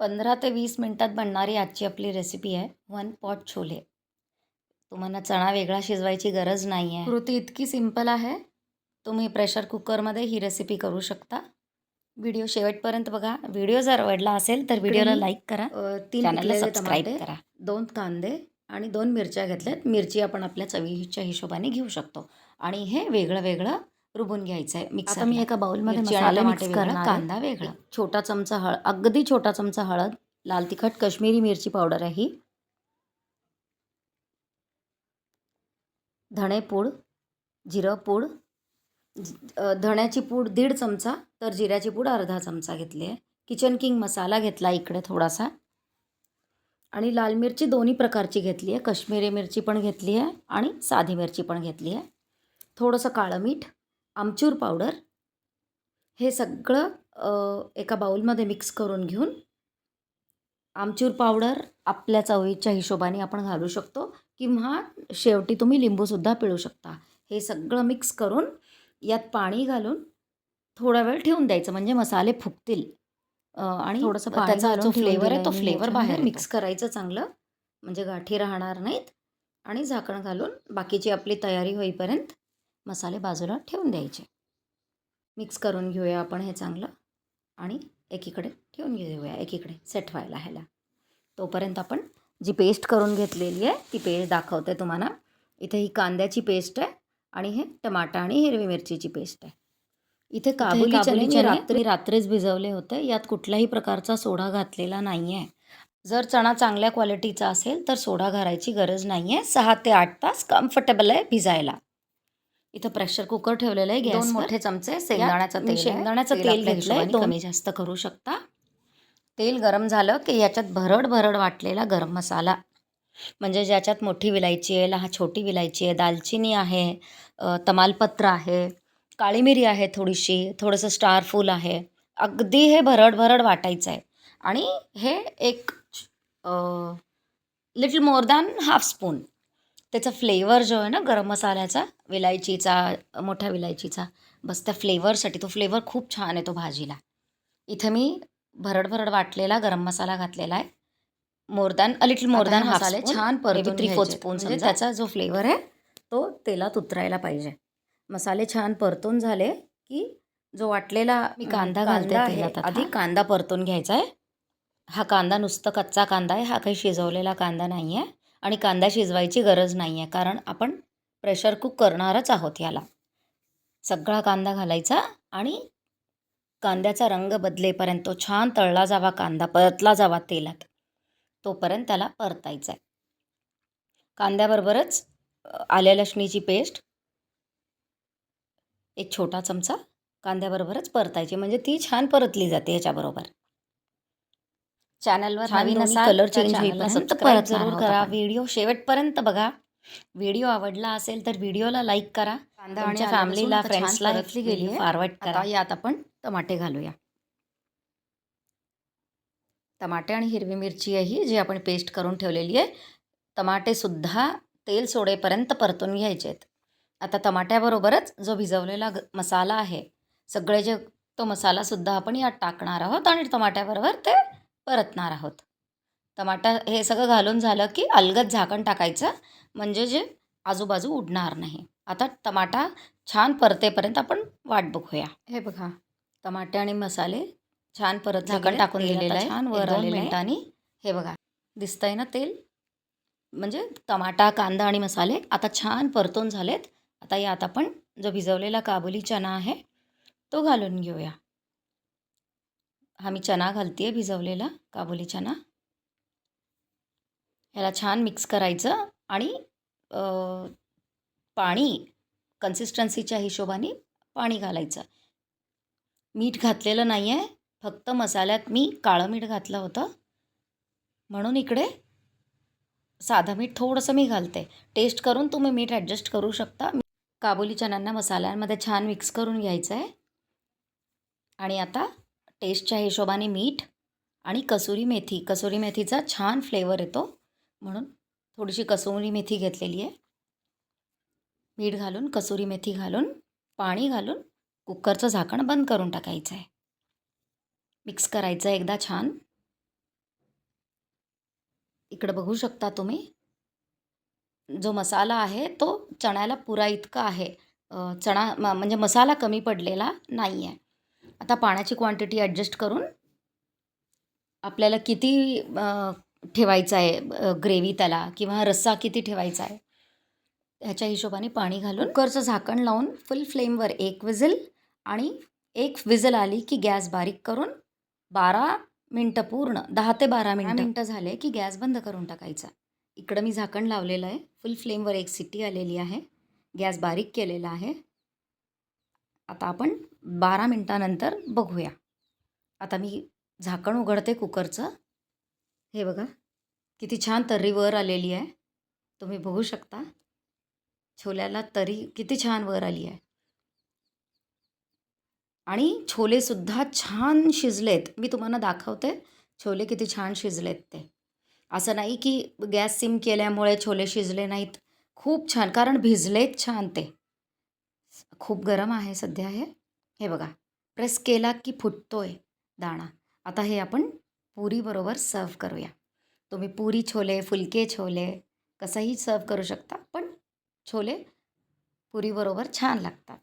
पंधरा ते वीस मिनटात बनणारी आजची आपली रेसिपी आहे वन पॉट छोले. तुम्हाला चणा वेगळा शिजवायची गरज नाही आहे कृती इतकी सिंपल आहे. तुम्ही प्रेशर कुकरमध्ये ही रेसिपी करू शकता. व्हिडिओ शेवटपर्यंत बघा. व्हिडिओ जर आवडला असेल तर व्हिडिओला लाईक करा. तीन सबस्क्राईब करा. दोन कांदे आणि दोन मिरच्या घेतल्यात. मिरची आपण आपल्या चवीच्या हिशोबाने घेऊ शकतो. आणि हे वेगळं वेगळं रुबून घ्यायचं आहे मिक्सर आता मी एका बाउलमध्ये मसाले मिक्स आहे. कांदा वेगळा. छोटा चमचा हळद अगदी छोटा चमचा हळद लाल तिखट कश्मीरी मिरची पावडर आहे ही. धणेपूड जिरं पूड धण्याची पूड दीड चमचा तर जिऱ्याची पूड अर्धा चमचा घेतली आहे. किचन किंग मसाला घेतला इकडे थोडासा. आणि लाल मिरची दोन्ही प्रकारची घेतली आहे. कश्मीरी मिरची पण घेतली आहे आणि साधी मिरची पण घेतली आहे. थोडंसं काळं मीठ आमचूर पावडर. हे सगळं एका बाउलमध्ये मिक्स करून घेऊन आमचूर पावडर आपल्या चवीच्या हिशोबाने आपण घालू शकतो किंवा शेवटी तुम्ही लिंबूसुद्धा पिळू शकता. हे सगळं मिक्स करून यात पाणी घालून थोडा वेळ ठेवून द्यायचं म्हणजे मसाले फुगतील. आणि थोडंसं त्याचा जो फ्लेवर आहे तो फ्लेवर. बाहेर मिक्स करायचं चांगलं म्हणजे गाठी राहणार नाहीत आणि झाकण घालून बाकीची आपली तयारी होईपर्यंत मसाले बाजूला ठेवून द्यायचे. मिक्स करून घेऊया आपण हे चांगलं आणि एकीकडे ठेवून घेऊया एकीकडे सेट व्हायला ह्याला. तोपर्यंत आपण जी पेस्ट करून घेतलेली आहे ती पेस्ट दाखवते तुम्हाला. इथे ही कांद्याची पेस्ट आहे आणि हे टमाटा आणि हिरवी मिरचीची पेस्ट आहे. इथे काबुली काबुली चणे मी चणे रात्री रात्रीच भिजवले होते. यात कुठल्याही प्रकारचा सोडा घातलेला नाही आहे जर चणा चांगल्या क्वालिटीचा असेल तर सोडा घालायची गरज नाही आहे सहा ते आठ तास कम्फर्टेबल आहे भिजायला. इथं प्रेशर कुकर ठेवलेलं आहे दोन गॅसवर. मोठे चमचे शेंगदाण्याचं तेल. शेंगदाण्याचं तेल घेतलंय कमी जास्त करू शकता. तेल गरम झालं की याच्यात भरड भरड वाटलेला गरम मसाला. म्हणजे ज्याच्यात मोठी विलायची आहे लहा छोटी विलायची आहे दालचिनी आहे तमालपत्र आहे काळी मिरी आहे थोडीशी थोडंसं स्टार फूल आहे. अगदी हे भरड भरड वाटायचं आहे. आणि हे एक little more than half spoon त्याचा फ्लेवर जो आहे ना गरम मसाल्याचा विलायचीचा मोठ्या विलायचीचा बस त्या फ्लेवरसाठी तो फ्लेवर खूप छान येतो भाजीला. इथं मी भरड भरड वाटलेला गरम मसाला घातलेला आहे. More than a little more than मसाले छान परतून थ्री घ्यायचे. स्पून म्हणजे त्याचा जो फ्लेवर आहे तो तेलात उतरायला पाहिजे. मसाले छान परतून झाले की जो वाटलेला मी कांदा घालते आहे. आधी कांदा परतून घ्यायचा आहे. हा कांदा नुसतं कच्चा कांदा आहे हा काही शिजवलेला कांदा नाही आहे आणि कांदा शिजवायची गरज नाही आहे कारण आपण प्रेशर कुक करणारच आहोत याला सगळा कांदा घालायचा आणि कांद्याचा रंग बदलेपर्यंत तो छान तळला जावा कांदा परतला जावा तेलात. तोपर्यंत त्याला परतायचा आहे कांद्याबरोबरच आल्यालक्ष्मीची आल्या लसणीची पेस्ट एक छोटा चमचा कांद्याबरोबरच परतायची म्हणजे ती छान परतली जाते याच्याबरोबर चॅनलवर नवीन कलर चेंज होईपर्यंत परतणार जरूर आहोत करा. व्हिडिओ शेवटपर्यंत बघा. व्हिडिओ आवडला असेल तर व्हिडिओला लाईक करा. कांदा आणि लसूण फॅमिलीला फ्रेंड्सला परतली गेली आता करा. यात आपण टमाटे घालूया. टमाटे आणि हिरवी मिरची आहे ही जी आपण पेस्ट करून ठेवलेली आहे. टमाटेसुद्धा तेल सोडेपर्यंत परतून घ्यायचे आहेत. आता टमाट्याबरोबरच जो भिजवलेला मसाला आहे सगळे जे तो मसालासुद्धा आपण यात टाकणार आहोत आणि टमाट्याबरोबर ते परतणार आहोत. टमाटा हे सगळं घालून झालं की अलगद झाकण टाकायचं. म्हणजे जे आजूबाजू उडणार नाही. आता टमाटा छान परतेपर्यंत आपण वाट बघूया. हे बघा. टमाटे आणि मसाले छान परत झाकण टाकून दिलेलं आहे. छान वर मिनिटांनी. हे बघा. दिसतंय ना तेल? म्हणजे टमाटा कांदा आणि मसाले आता छान परतून झालेत. आता यात आपण जो भिजवलेला काबुली चना आहे तो घालून घेऊया. हा मी चना घालते आहे भिजवलेला काबुली चना. ह्याला छान मिक्स करायचं आणि पाणी कन्सिस्टन्सीच्या हिशोबाने पाणी घालायचं. मीठ घातलेलं नाही आहे फक्त मसाल्यात मी काळं मीठ घातलं होतं. म्हणून इकडे साधं मीठ थोडंसं मी घालते. टेस्ट करून तुम्ही मीठ ॲडजस्ट करू शकता. काबुली चण्यांना मसाल्यांमध्ये छान मिक्स करून घ्यायचं आहे आणि आता टेस्टच्या हिशोबाने मीठ आणि कसुरी मेथी. कसुरी मेथीचा छान फ्लेवर येतो. म्हणून थोडीशी कसुरी मेथी घेतलेली आहे. मीठ घालून कसुरी मेथी घालून पाणी घालून कुकरचं झाकण बंद करून टाकायचं आहे. मिक्स करायचं एकदा छान. इकडं बघू शकता तुम्ही. जो मसाला आहे तो चण्याला पुरा इतका आहे. चणा म म्हणजे मसाला कमी पडलेला नाही आहे आता पाण्याची क्वांटिटी ॲडजस्ट करून आपल्याला किती ठेवायचं आहे ग्रेव्ही त्याला किंवा रस्सा किती ठेवायचा आहे ह्याच्या हिशोबाने पाणी घालून कुकरचं झाकण लावून फुल फ्लेमवर एक विझल आणि एक विझल आली की गॅस बारीक करून बारा मिनटं पूर्ण दहा ते बारा मिनटं मिनटं झाले की गॅस बंद करून टाकायचा. इकडं मी झाकण लावलेलं आहे फुल फ्लेमवर एक सिटी आलेली आहे गॅस बारीक केलेला आहे. आता आपण बारा मिनटानंतर बघूया. आता मी झाकण उघडते कुकरचं. हे बघा किती छान तर्री वर आलेली आहे. तुम्ही बघू शकता. छोल्याला तरी किती छान वर आली आहे. आणि छोलेसुद्धा छान शिजलेत. मी तुम्हाला दाखवते छोले किती छान शिजलेत ते. असं नाही की गॅस सिम केल्यामुळे छोले शिजले नाहीत. खूप छान कारण भिजलेत छान ते. खूप गरम आहे सध्या हे. हे बघा प्रेस केला की फुटतो आहे दाणा. आता हे आपण पुरीबरोबर सर्व करूया. तुम्ही पुरी छोले फुलके छोले कसंही सर्व करू शकता पण छोले पुरीबरोबर छान लागतात.